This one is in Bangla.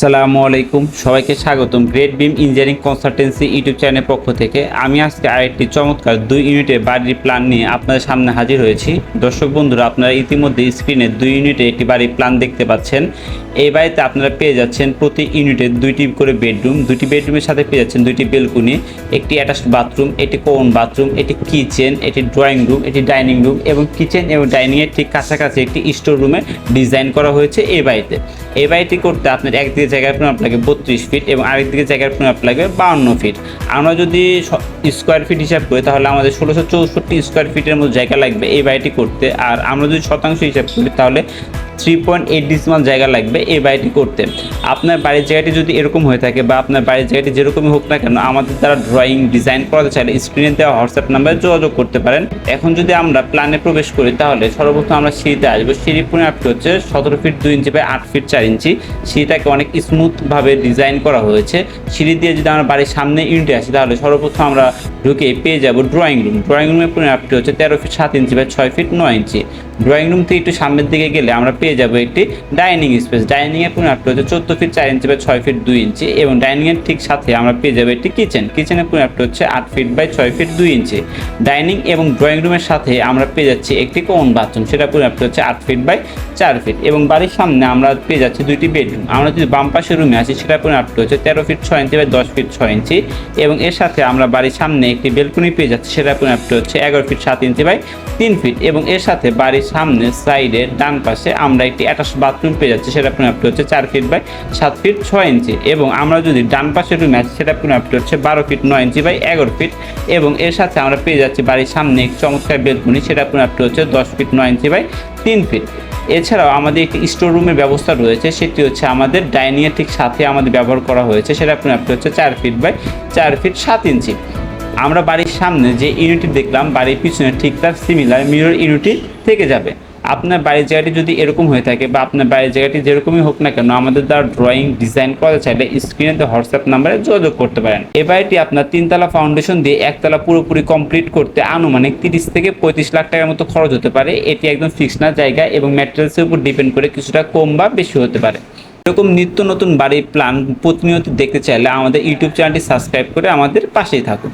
আসসালামু আলাইকুম। সবাইকে স্বাগতম great beam engineering consultancy YouTube চ্যানেলের পক্ষ থেকে। আমি আজকে আরেকটি চমৎকার দুই ইউনিটের বাড়ির প্ল্যান নিয়ে আপনাদের সামনে হাজির হয়েছি। দর্শক বন্ধুরা, আপনারা ইতিমধ্যে স্ক্রিনে দুই ইউনিটে একটি বাড়ির প্ল্যান দেখতে পাচ্ছেন। এই বাড়িতে আপনারা পেয়ে যাচ্ছেন প্রতি ইউনিটে দুইটি করে বেডরুম দুটি বেডরুমের সাথে পেয়ে যাচ্ছেন দুইটি বেলকুনি একটি অ্যাটাচড বাথরুম একটি কোন বাথরুম এটি কিচেন এটি ড্রয়িং রুম এটি ডাইনিং রুম এবং কিচেন এবং ডাইনিংয়ের ঠিক কাছাকাছি একটি স্টোর রুমে ডিজাইন করা হয়েছে এই বাড়িতে। এই বাড়িটি করতে আপনার একদিকে জায়গার পরিমাপ আপনাকে বত্রিশ ফিট এবং আরেকদিকে জায়গার পরিমাপ লাগবে বাউন্ন ফিট। আমরা যদি স্কোয়ার ফিট হিসাব করি, তাহলে আমাদের ষোলোশো চৌষট্টি স্কোয়ার ফিটের মতো জায়গা লাগবে এই বাড়িটি করতে। আর আমরা যদি শতাংশ হিসাব করি, তাহলে থ্রি পয়েন্ট এইট ডিসমাল জায়গা লাগবে এই বাড়িটি করতে। আপনার বাড়ির জায়গাটি যদি এরকম হয়ে থাকে বা আপনার বাড়ির জায়গাটি যেরকমই হোক না কেন, আমাদের দ্বারা ড্রয়িং ডিজাইন করাতে চাইলে স্ক্রিনে দেওয়া হোয়াটসঅ্যাপ নাম্বারে যোগাযোগ করতে পারেন। এখন যদি আমরা প্ল্যানে প্রবেশ করি, তাহলে সর্বপ্রথম আমরা সিঁড়িতে আসব। সিঁড়ি পরিমাপটি হচ্ছে সতেরো ফিট দুই ইঞ্চি বাই আট ফিট চার ইঞ্চি সিঁড়িটাকে অনেক স্মুথভাবে ডিজাইন করা হয়েছে। সিঁড়ি দিয়ে যদি আমরা বাড়ির সামনে ইউনিটে আসি, তাহলে সর্বপ্রথম আমরা ঢুকে পেয়ে যাব ড্রয়িং রুম ড্রয়িং রুমের পরিমাপটি হচ্ছে তেরো ফিট সাত ইঞ্চি বা ছয় ফিট নয় ইঞ্চি ড্রয়িং রুম থেকে একটু সামনের দিকে গেলে আমরা পেয়ে যাব একটি ডাইনিং স্পেস। ডাইনিং এর পরিমাপটি হচ্ছে চোদ্দ ফিট চার ইঞ্চি বাই ছয় ফিট দুই ইঞ্চি এবং ডাইনিং এর ঠিক সাথে আমরা পেয়ে যাব একটি কিচেন। কিচেনের পরিমাপটি হচ্ছে আট ফিট বাই ছয় ফিট দুই ইঞ্চি। ডাইনিং এবং ড্রয়িং রুমের সাথে আমরা পেয়ে যাচ্ছি একটি কোন বাথরুম। সেটা পরিমাপটি হচ্ছে আট ফিট বাই চার ফিট এবং বাড়ির সামনে আমরা পেয়ে যাচ্ছি দুইটি বেডরুম। আমরা যদি বাম পাশের রুমে আসি, সেটা পরিমাপটি হচ্ছে তেরো ফিট ছয় ইঞ্চি বাই দশ ফিট ছয় ইঞ্চি এবং এর সাথে আমরা বাড়ির সামনে একটি বেলকনি পেয়ে যাচ্ছি, সেটা পরিমাপটি হচ্ছে এগারো ফিট সাত ইঞ্চি বাই তিন ফিট এবং এর সাথে বাড়ির সামনে সাইডে ডান পাশে আমরা একটি অ্যাটাচ বাথরুম পেয়ে যাচ্ছি, সেটা পরিমাপটি হচ্ছে চার ফিট বাই সাত ফিট ছয় ইঞ্চি এবং আমরা যদি ডান পাশের রুমে আছি সেটা পরিমাপটি হচ্ছে বারো ফিট নয় ইঞ্চি বাই এগারো ফিট এবং এর সাথে আমরা পেয়ে যাচ্ছি বাড়ির সামনে চমৎকার বেলকুনি, সেটা পরিমাপটি হচ্ছে দশ ফিট নয় ইঞ্চি বাই তিন ফিট এছাড়াও আমাদের একটি স্টোর রুমের ব্যবস্থা রয়েছে, সেটি হচ্ছে আমাদের ডাইনিংয়ের ঠিক সাথে আমাদের ব্যবহার করা হয়েছে, সেটা পরিমাপটি হচ্ছে চার ফিট বাই চার ফিট সাত ইঞ্চি আমরা বাড়ির সামনে যে ইউনিটি দেখলাম, বাড়ির পিছনে ঠিক তার সিমিলার মিরর ইউনিটি থেকে যাবে। আপনার বাড়ির জায়গাটি যদি এরকম হয়ে থাকে বা আপনার বাড়ির জায়গাটি যেরকমই হোক না কেন, আমাদের দ্বারা ড্রয়িং ডিজাইন করা চাইলে স্ক্রিনে তো হোয়াটসঅ্যাপ নাম্বারে যোগাযোগ করতে পারেন। এ বাড়িটি আপনার তিনতলা ফাউন্ডেশন দিয়ে একতলা পুরোপুরি কমপ্লিট করতে আনুমানিক তিরিশ থেকে পঁয়ত্রিশ লাখ টাকার মতো খরচ হতে পারে। এটি একদম ফিক্স না জায়গা এবং ম্যাটেরিয়ালসের উপর ডিপেন্ড করে কিছুটা কম বা বেশি হতে পারে। এরকম নিত্য নতুন বাড়ির প্ল্যান প্রতিনিয়ত দেখতে চাইলে আমাদের ইউটিউব চ্যানেলটি সাবস্ক্রাইব করে আমাদের পাশেই থাকুন।